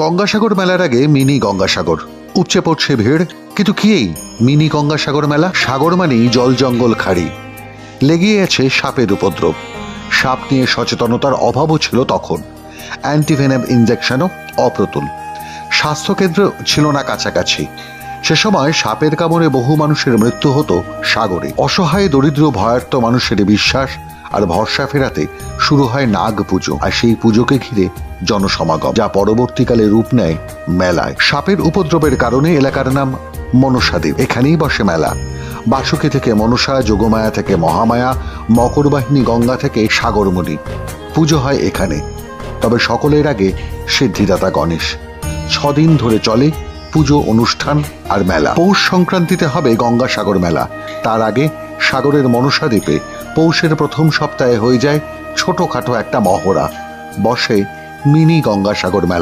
গঙ্গাসাগর মেলার আগে মিনি গঙ্গাসাগর। উপচে পড়ছে ভিড়, কিন্তু কি এই মিনি গঙ্গাসাগর মেলা? সাগর মানেই জল জঙ্গল খাড়ি। লেগেই আছে সাপের উপদ্রব। সাপ নিয়ে সচেতনতার অভাবও ছিল তখন। অ্যান্টিভেনাম ইঞ্জেকশনও অপ্রতুল। স্বাস্থ্যকেন্দ্র ছিল না কাছাকাছি। সে সময় সাপের কামড়ে বহু মানুষের মৃত্যু হতো সাগরে। অসহায়, দরিদ্র, ভয়ার্থ মানুষের বিশ্বাস আর ভরসা ফেরাতে শুরু হয় নাগ পুজো, আর সেই পুজোকে ঘিরে জনসমাগম, যা পরবর্তীকালে রূপ নেয় মেলায়। সাপের উপদ্রবের কারণে এলাকার নাম মনসাদেব এখানেই বসে মেলা। বাসুকি থেকে মনসা, যোগমায়া থেকে মহামায়া মকরবাহিনী গঙ্গা থেকে সাগরমণি। পুজো হয় এখানে। তবে সকলের আগে সিদ্ধিদাতা গণেশ। ছদিন ধরে চলে পুজো, অনুষ্ঠান আর মেলা। পৌষ সংক্রান্তিতে হবে গঙ্গাসাগর মেলা। তার আগে সাগরের মনসা দ্বীপে পৌষের প্রথম সপ্তাহে হয়ে যায় ছোটখাটো একটা মহড়া। বসে মিনি গঙ্গাসাগর মেলা।